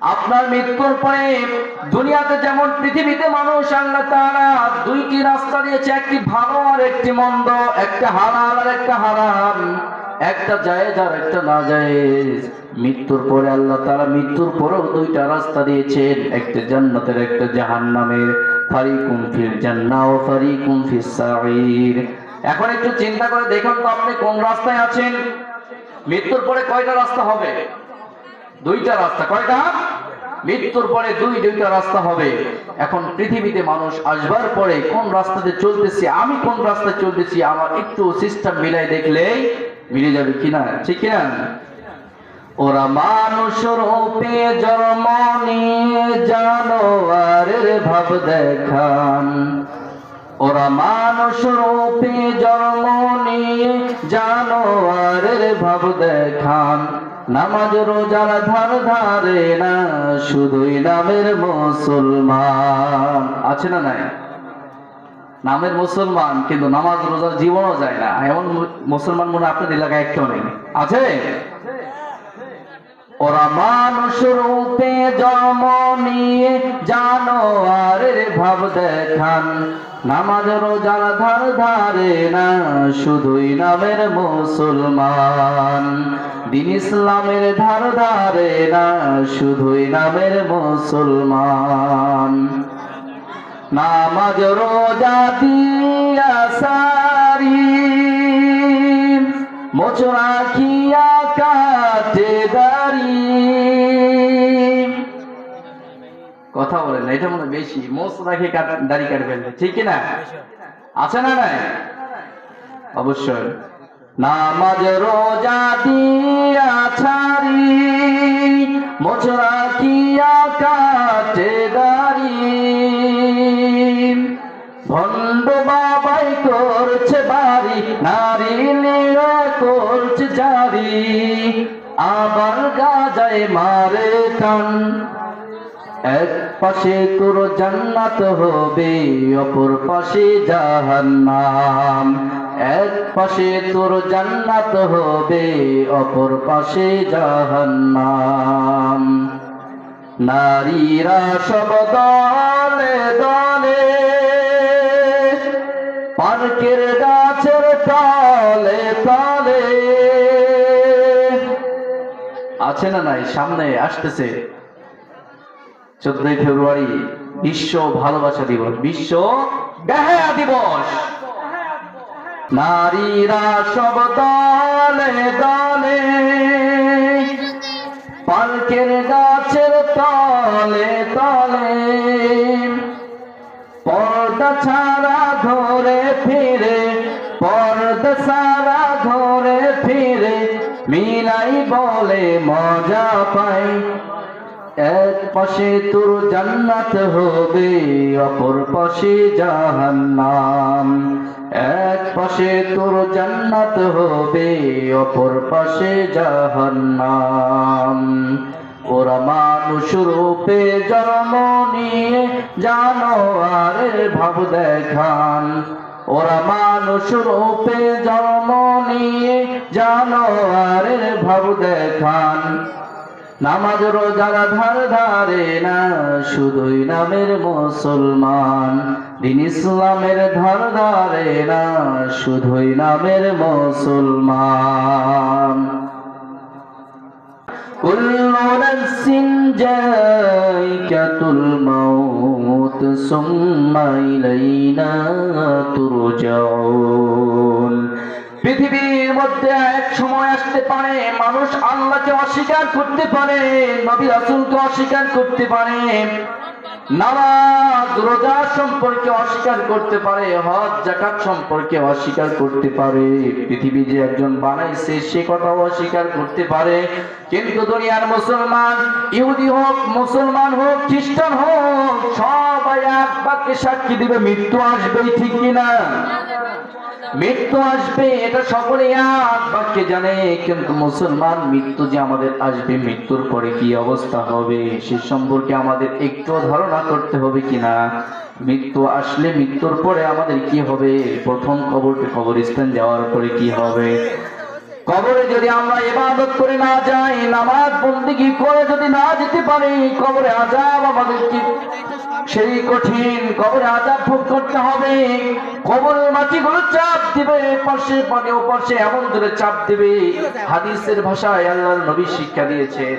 আপনার মৃত্যুর পরে দুনিয়াতে যেমন পৃথিবীতে মানুষ, আল্লাহ তাআলা দুইটি রাস্তা দিয়েছে, একটি ভালো আর একটি মন্দ, একটা হালাল আর একটা হারাম। একটা জায়েজ আর একটা না জায়েজ মৃত্যুর পরে আল্লাহ তাআলা মৃত্যুর পরেও দুইটা রাস্তা দিয়েছেন, একটা জান্নাতের, একটা জাহান্নামের। ফারিকুম ফিল জান্নাহ ও ফারিকুম ফিস সাঈর এখন একটু চিন্তা করে দেখুন তো আপনি কোন রাস্তায় আছেন। মৃত্যুর পরে কয়টা রাস্তা হবে? দুইটা রাস্তা, কয়টা? মৃত্যুর পরে দুই দুইটা রাস্তা হবে। এখন পৃথিবীতে মানুষ আসবার পরে কোন রাস্তাতে চলতেছি, আমি কোন রাস্তায় চলতেছি, আমার একটু সিস্টেম মিলাই দেখলেই মিলে যাবে কিনা? ঠিক কিনা? ওরা মানুষ রূপে জন্ম নিয়ে জানোয়ারের ভাব দেখান। ওরা মানুষ রূপে জন্ম নিয়ে জানোয়ারের ভাব দেখান। নামাজ রোজার ধার ধারে না, শুধুই নামের মুসলমান। আছে না নাই? নামের মুসলমান, কিন্তু নামাজ রোজার জীবনও যায় না। এমন মুসলমান মনে আপনাদের এলাকায় একটাও নেই। আছে? ওরা মানুষ রূপে জন্ম নিয়ে জানোয়ারের ভাব দেখান। নামাজ রোজার ধার ধারে না, শুধুই নামের মুসলমান। দিন ইসলামের ধার ধারে না শুধুই নামের মুসলমান। নামাজ রোজা দিয়া সারি মোচ রাখিয়া কাটে দাড়ি। কথা বলেন না, এটা মনে বেশি। মোচ রাখে কাট- দাড়ি কাটবেন ঠিক না আছে না নাই? অবশ্যই। নামাজ রোজা দিয়া ছাড়ি মোচ রাখিয়া কাটে দাড়ি। ভণ্ড বাবাই করছে বাড়ি, নারী লীলা করছে জারি আবার গাজায় মারে টান এক পাশে তোর জান্নাত হবে, অপর পাশে জাহান্নাম। এক পাশে তোর জান্নাত হবে, অপর পাশে জাহান্নাম। নারীরা সব দলে দলে, পার্কের গাছের তলে তলে। আছে না নাই? সামনে আসতেছে। চোদ্দই ফেব্রুয়ারি বিশ্ব ভালোবাসা দিবস, বিশ্ব বেহায়া দিবস। নারীরা সব দলে দলে পালকের গাছের তলে তলে পর্দা ছাড়া ঘরে ফিরে, পর্দা ছাড়া ঘরে ফিরে, মিলাই বলে মজা পাই। এক পাশে তোর জান্নাত হবে, অপর পাশে জাহান্নাম। পাশে তোর জান্নাত হবে, অপর পাশে জাহান্নাম। ওরা মানুষ রূপে জন্ম নিয়ে জানোয়ারের ভাব দেখান। ওরা মানুষ রূপে জন্ম নিয়ে জানোয়ারের ভাব দেখান। নামাজ রোজার ধার ধারে না শুধুই নামের মুসলমান দিন ইসলামের ধার ধারে না শুধুই নামের মুসলমান كل نفس جائكة الموت ثم إلينا ترجعون পৃথিবীর মধ্যে এক সময় আসতে পারে, মানুষ আল্লাহকে অস্বীকার করতে পারে, নবী রাসূলকে অস্বীকার করতে পারে, নামাজ, রোজা সম্পর্কে অস্বীকার করতে পারে, হজ জাকাত সম্পর্কে অস্বীকার করতে পারে। পৃথিবী যে একজন বানাইছে, সে কথা অস্বীকার করতে পারে। কিন্তু দুনিয়ার মুসলমান, ইহুদি হোক, মুসলমান হোক, খ্রিস্টান হোক, সবাই এক বাক্যে সাক্ষী দিবে, মৃত্যু আসবেই ঠিক কিনা? মৃত্যু আসবে, এটা সকলে এক বাক্যে জানে, কিন্তু মুসলমান মৃত্যু যে আমাদের আসবে, মৃত্যুর পরে কি অবস্থা হবে, সে সম্পর্কে আমাদের একটু ধারণা করতে হবে কিনা? মৃত্যু আসলে মৃত্যুর পরে আমাদের কি হবে? প্রথম কবর কবরস্থান যাওয়ার পরে কি হবে? কবরে যদি আমরা ইবাদত করে না যাই, নামাজ বন্দিগি করে যদি না যেতে পারি, কবরে আজাব আমাদেরকে সেই কঠিন কবরে আজাব ভোগ করতে হবে। কবরের মাটিগুলো চাপ দিবে, পাশে পানে পাশে এমন জোরে চাপ দিবে। হাদিসের ভাষায় আল্লাহর নবী শিক্ষা দিয়েছেন,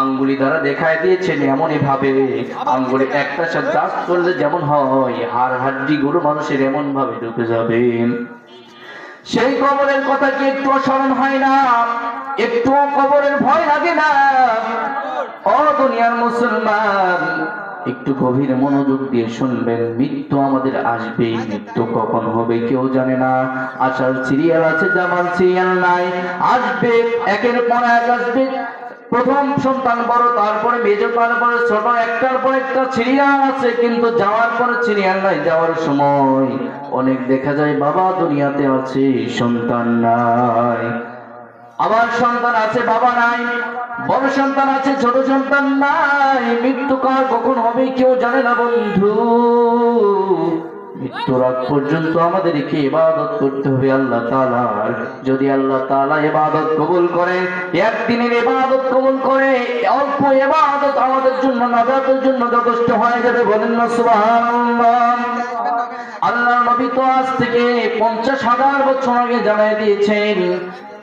আঙ্গুলি দ্বারা দেখায় দিয়েছেন এমনই ভাবে। আঙ্গুলি একটা সাথে চাষ করলে যেমন হয় হাড় হাড্ডি গুলো মানুষের এমন ভাবে ঢুকে যাবে। সেই কবরের কথা কি একটু স্মরণ হয় না? একটু কবরের ভয় লাগে না? ও দুনিয়ার মুসলমান একটু গভীর মনোযোগ দিয়ে শুনবেন, মৃত্যু আমাদের আসবে মৃত্যু কখন হবে কেউ জানে না। আসার সিরিয়াল আছে যাবার সিরিয়াল নাই, আসবে, একের পর এক আসবে। প্রথম সন্তান বড়, তারপরে মেজ, তারপরে ছোট, একটার পর একটা সিরিয়াল আছে, কিন্তু যাওয়ার পরে সিরিয়াল নাই, যাওয়ার সময় অনেক দেখা যায়, বাবা দুনিয়াতে আছে, সন্তান নাই। আবার সন্তান আছে বাবা নাই, বড় সন্তান আছে, ছোট সন্তান নাই। মৃত্যু কার কখন হবে কেউ জানে না বন্ধু। মৃত্যুর আগ পর্যন্ত আমাদেরকে ইবাদত করতে হবে আল্লাহ তাআলার। যদি আল্লাহ তাআলা ইবাদত কবুল করে, একদিনের ইবাদত কবুল করে, অল্প ইবাদত আমাদের জন্য নাজাতের জন্য যথেষ্ট হয়ে যাবে বলেন না, সুবহানাল্লাহ। আল্লাহ নবী তো আজ থেকে পঞ্চাশ হাজার বছর আগে জানাই দিয়েছেন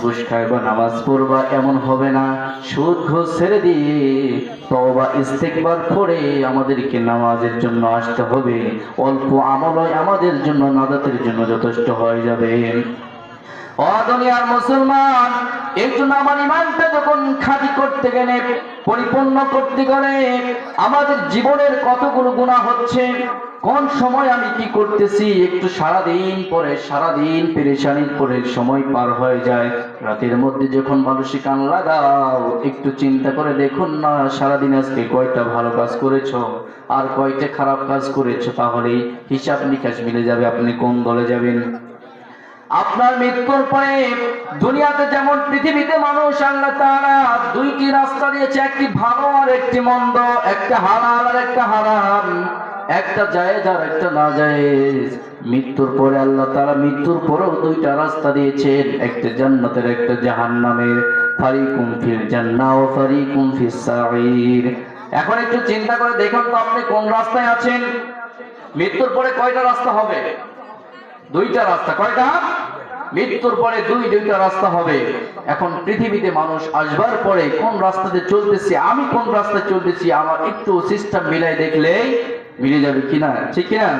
ঘুষ খাইবা নামাজ পড়বা এমন হবে না। সুদ ঘুষ ছেড়ে দিয়ে তবা ইস্তেকবার করে আমাদেরকে নামাজের জন্য আসতে হবে। অল্প আমলয় আমাদের জন্য, নাদাতের জন্য যথেষ্ট হয়ে যাবে। ও মুসলমান, এর জন্য আমার ইমানটা যখন খাঁটি করতে গেলে, পরিপূর্ণ করতে গেলে, আমাদের জীবনের কতগুলো গুণা হচ্ছে, কোন সময় আমি কি করতেছি, একটু সারাদিন পরে, সারাদিন পেরেশানির পরে সময় পার হয়ে যায়। রাতের মধ্যে যখন মানুষই কান লাগাও, একটু চিন্তা করে দেখুন না, সারাদিন আজকে কয়টা ভালো কাজ করেছ, আর কয়টা খারাপ কাজ করেছ, তাহলেই হিসাব নিকাশ মিলে যাবে, আপনি কোন দলে যাবেন? আপনার মৃত্যুর পরে দুনিয়াতে যেমন পৃথিবীতে মানুষ, আল্লাহ তাআলা দুইটি রাস্তা দিয়েছে, একটি ভালো আর একটি মন্দ, একটা হালাল আর একটা হারাম, একটা জায়েজ আর একটা না জায়েজ মৃত্যুর পরে আল্লাহ তাআলা মৃত্যুর পরেও দুইটা রাস্তা দিয়েছেন, একটা জান্নাতের, একটা জাহান্নামের। ফারিকুম ফিল জান্নাহ ওয়া ফারিকুম ফিস সাঈর এখন একটু চিন্তা করে দেখুন তো আপনি কোন রাস্তায় আছেন। মৃত্যুর পরে কয়টা রাস্তা হবে? দুইটা রাস্তা, কয়টা? মৃত্যুর পরে দুই দুইটা রাস্তা হবে। এখন পৃথিবীতে মানুষ আসবার পরে কোন রাস্তাতে চলতেছি, আমি কোন রাস্তায় চলতেছি, আমার একটু সিস্টেম মিলাই দেখলেই মিলে যাবে কিনা? ঠিক কিনা?